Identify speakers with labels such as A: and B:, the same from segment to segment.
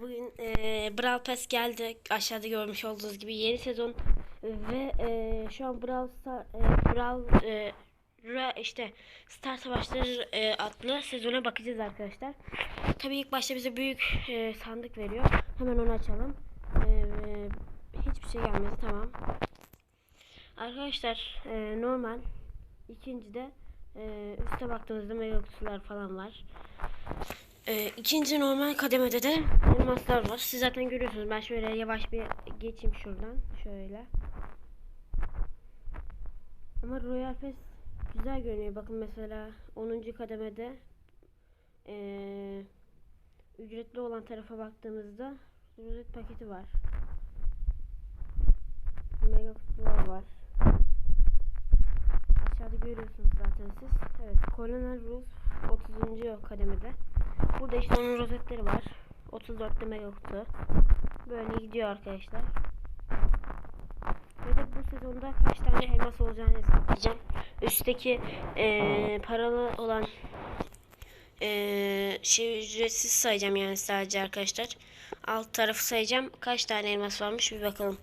A: Bugün e, Brawl Pass geldi. Aşağıda görmüş olduğunuz gibi yeni sezon ve e, şu an Brawl Star, e, Brawl e, işte Star Savaşları e, adlı sezona bakacağız arkadaşlar. Tabii ilk başta bize büyük e, sandık veriyor. Hemen onu açalım. E, e, hiçbir şey gelmedi tamam. Arkadaşlar e, normal ikincide e, üste baktığımızda mega kutular falan var. Ee, ikinci normal kademede de elmaslar var. Siz zaten görüyorsunuz. Ben şöyle yavaş bir geçeyim şuradan. Şöyle. Ama Royal Pass güzel görünüyor. Bakın mesela 10. kademede ee, ücretli olan tarafa baktığımızda rozet paketi var. Mega kutular var. Aşağıda görüyorsunuz zaten siz. Evet, Colonel Rules 30. kademede. Burada işte onun rozetleri var. 34'te mega kutu. Böyle gidiyor arkadaşlar. Ve de bu sezonda kaç tane elmas olacağını hesaplayacağım. Üstteki eee, paralı olan eee, şey ücretsiz sayacağım yani sadece arkadaşlar. Alt tarafı sayacağım. Kaç tane elmas varmış bir bakalım.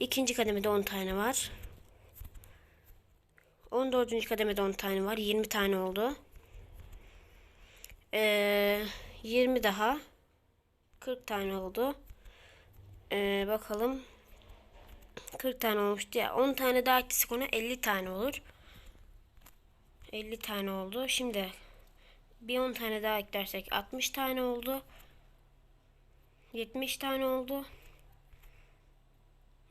A: İkinci kademede 10 tane var. 14. kademede 10 tane var. 20 tane oldu. Ee, 20 daha. 40 tane oldu. Ee, bakalım. 40 tane olmuştu ya. 10 tane daha eklesek ona 50 tane olur. 50 tane oldu. Şimdi bir 10 tane daha eklersek 60 tane oldu. 70 tane oldu.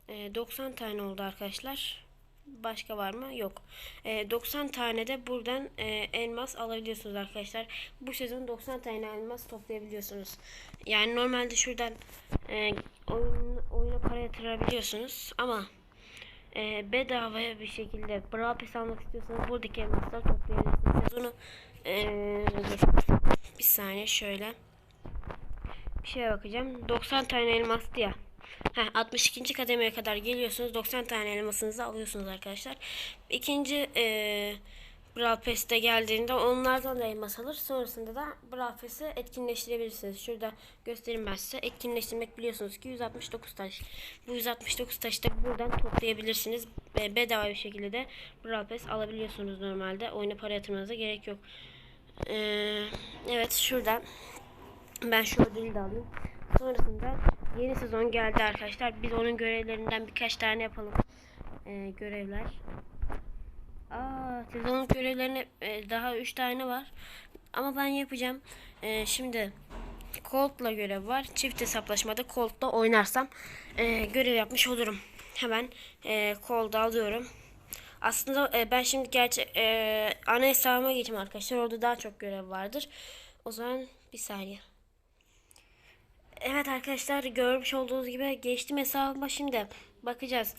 A: Ee, 90 tane oldu arkadaşlar. Başka var mı? Yok. Ee, 90 tane de buradan e, elmas alabiliyorsunuz arkadaşlar. Bu sezon 90 tane elmas toplayabiliyorsunuz. Yani normalde şuradan e, oyun, oyuna para yatırabiliyorsunuz ama e, bedavaya bir şekilde Brawl Pass almak istiyorsanız buradaki elmasları toplayabilirsiniz. Sezonu e, dur. Bir saniye şöyle bir şeye bakacağım. 90 tane elmastı ya. Heh, 62. kademeye kadar geliyorsunuz. 90 tane elmasınızı alıyorsunuz arkadaşlar. İkinci e, Brawl Pass'te geldiğinde onlardan da elmas alır. Sonrasında da Brawl Pass'i etkinleştirebilirsiniz. Şurada göstereyim ben size. Etkinleştirmek biliyorsunuz ki 169 taş. Bu 169 taşı da buradan toplayabilirsiniz. E, bedava bir şekilde de Brawl Pass alabiliyorsunuz normalde. Oyuna para yatırmanıza gerek yok. E, evet şurada ben şu ödülü de alayım. Sonrasında yeni sezon geldi arkadaşlar. Biz onun görevlerinden birkaç tane yapalım. Ee, görevler. Aa, sezonun görevlerine e, daha 3 tane var. Ama ben yapacağım. Ee, şimdi Colt'la görev var. Çift hesaplaşmada Colt'la oynarsam e, görev yapmış olurum. Hemen e, Colt'u alıyorum. Aslında e, ben şimdi gerçi e, ana hesabıma geçeyim arkadaşlar. Orada daha çok görev vardır. O zaman bir saniye. Evet arkadaşlar görmüş olduğunuz gibi geçtim hesabıma şimdi bakacağız.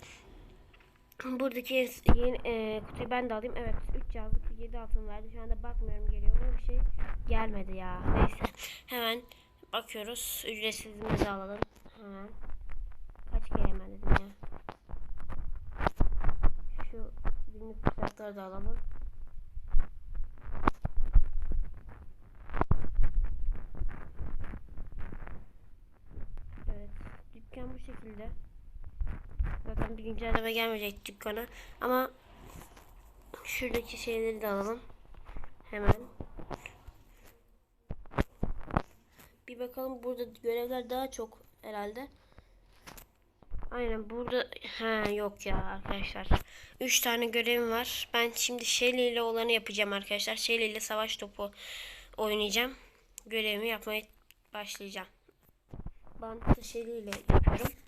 A: Buradaki yeni e, kutuyu ben de alayım. Evet 3 yazdık 7 altın verdi. Şu anda bakmıyorum geliyor mu bir şey gelmedi ya. Neyse hemen bakıyoruz. Ücretsizimizi alalım. Hemen. Kaç kere hemen dedim ya. Şu günlük fiyatları da alalım. Evet. Dükkan bu şekilde. Zaten bir güncelleme gelmeyecek dükkana. Ama şuradaki şeyleri de alalım. Hemen. Bir bakalım burada görevler daha çok herhalde. Aynen burada ha yok ya arkadaşlar. 3 tane görevim var. Ben şimdi Shelly ile olanı yapacağım arkadaşlar. Shelly ile savaş topu oynayacağım. Görevimi yapmaya başlayacağım. Bantlı Shelly ile yapıyorum.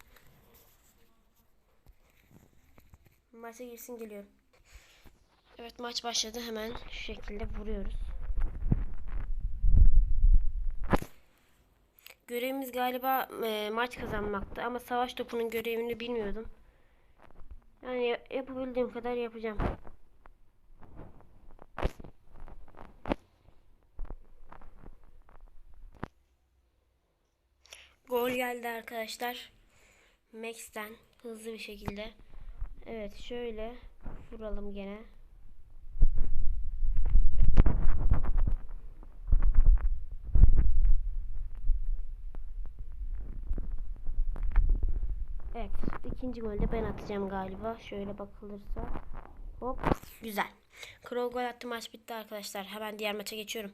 A: Maça girsin geliyorum. Evet maç başladı. Hemen şu şekilde vuruyoruz. Görevimiz galiba e, maç kazanmaktı ama savaş topunun görevini bilmiyordum. Yani ya- yapabildiğim kadar yapacağım. Gol geldi arkadaşlar. Max'ten hızlı bir şekilde. Evet şöyle vuralım gene. Evet. ikinci golü de ben atacağım galiba. Şöyle bakılırsa. Hop. Güzel. Crow gol attı. Maç bitti arkadaşlar. Hemen diğer maça geçiyorum.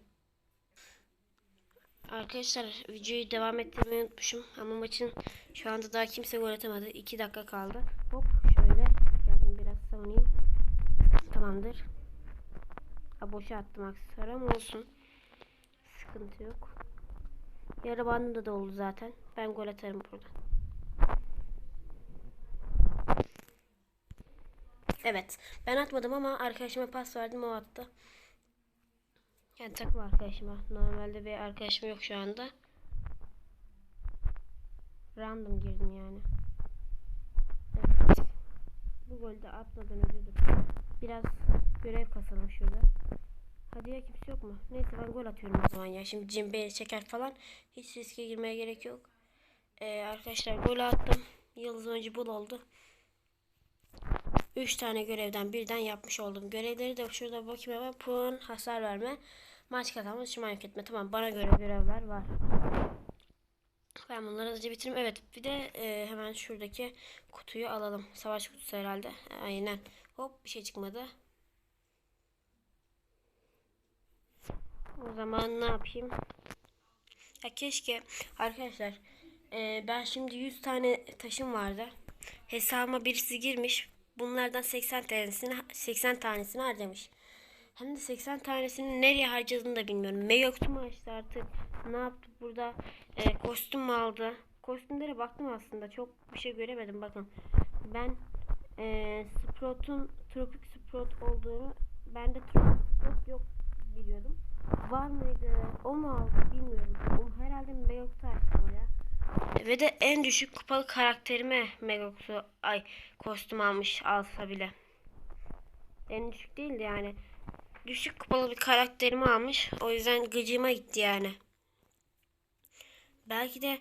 A: Arkadaşlar videoyu devam ettirmeyi unutmuşum. Ama maçın şu anda daha kimse gol atamadı. 2 dakika kaldı. Hop savunayım. Tamamdır. Ha, boşa attım aksara ama olsun. Sıkıntı yok. Yarı bandımda da oldu zaten. Ben gol atarım burada. Evet. Ben atmadım ama arkadaşıma pas verdim o attı. Yani takım arkadaşıma. Normalde bir arkadaşım yok şu anda. Random girdim yani. Golde atmadan önce dur. Biraz görev kasalım şurada. Hadi ya kimse yok mu? Neyse ben gol atıyorum o zaman ya. Şimdi beni çeker falan. Hiç riske girmeye gerek yok. Ee, arkadaşlar gol attım. Yıldız önce bul oldu. 3 tane görevden birden yapmış oldum. Görevleri de şurada bakayım hemen. Puan, hasar verme, maç kazanma, şımarık etme. Tamam bana göre görevler var. Ben bunları hızlıca bitireyim. Evet bir de e, hemen şuradaki kutuyu alalım. Savaş kutusu herhalde. Aynen. Hop bir şey çıkmadı. O zaman ne yapayım? Ya keşke arkadaşlar e, ben şimdi 100 tane taşım vardı. Hesabıma birisi girmiş. Bunlardan 80 tanesini 80 tanesini harcamış. Hem de 80 tanesini nereye harcadığını da bilmiyorum. Meyoktu mu açtı artık? Ne yaptı burada? E, kostüm mü aldı? Kostümlere baktım aslında. Çok bir şey göremedim bakın. Ben e, Sprout'un Tropik Sprout olduğunu ben de Tropik Sprout yok biliyordum. Var mıydı? O mu aldı bilmiyorum. O herhalde Meyok'ta açtı o ya. Ve de en düşük kupalı karakterime Megox'u ay kostüm almış alsa bile. En düşük değildi yani. Düşük kupalı bir karakterimi almış. O yüzden gıcıma gitti yani. Belki de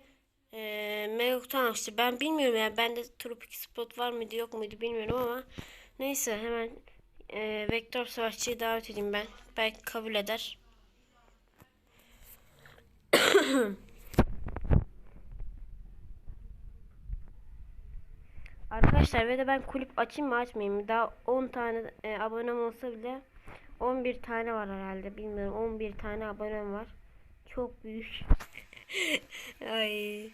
A: e, Megox'tan almıştı. Ben bilmiyorum yani. Bende tropik spot var mıydı yok muydu bilmiyorum ama. Neyse hemen e, Vektör Savaşçı'yı davet edeyim ben. Belki kabul eder. Arkadaşlar ve de ben kulüp açayım mı açmayayım mı? Daha 10 tane e, abonem olsa bile 11 tane var herhalde. Bilmiyorum 11 tane abonem var. Çok büyük. Ay.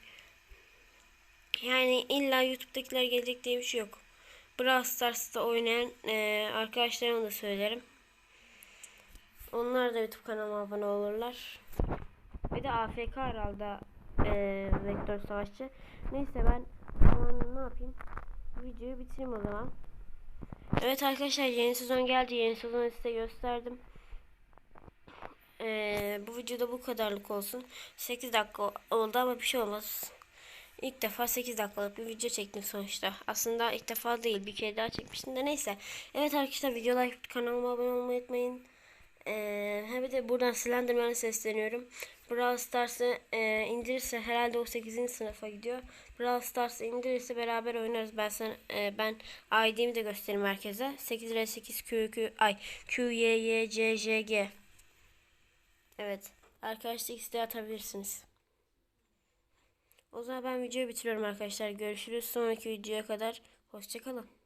A: Yani illa YouTube'dakiler gelecek diye bir şey yok. Brawl Stars'ta oynayan e, arkadaşlarıma da söylerim. Onlar da YouTube kanalıma abone olurlar. Bir de AFK herhalde e, Vektör Savaşçı. Neyse ben ne yapayım? videoyu bitireyim o zaman. Evet arkadaşlar yeni sezon geldi. Yeni sezonu size gösterdim. Ee, bu videoda bu kadarlık olsun. 8 dakika oldu ama bir şey olmaz. İlk defa 8 dakikalık bir video çektim sonuçta. Aslında ilk defa değil bir kere daha çekmiştim de neyse. Evet arkadaşlar video like kanalıma abone olmayı unutmayın. Ee, hem de buradan Slenderman'a sesleniyorum. Brawl Stars'ı e, indirirse herhalde o 8. sınıfa gidiyor. Brawl Stars'ı indirirse beraber oynarız. Ben sana, e, ben ID'mi de göstereyim herkese. 8 r 8 Q Q ay Q Y Y C J G. Evet. Arkadaşlar isteği atabilirsiniz. O zaman ben videoyu bitiriyorum arkadaşlar. Görüşürüz sonraki videoya kadar. Hoşçakalın.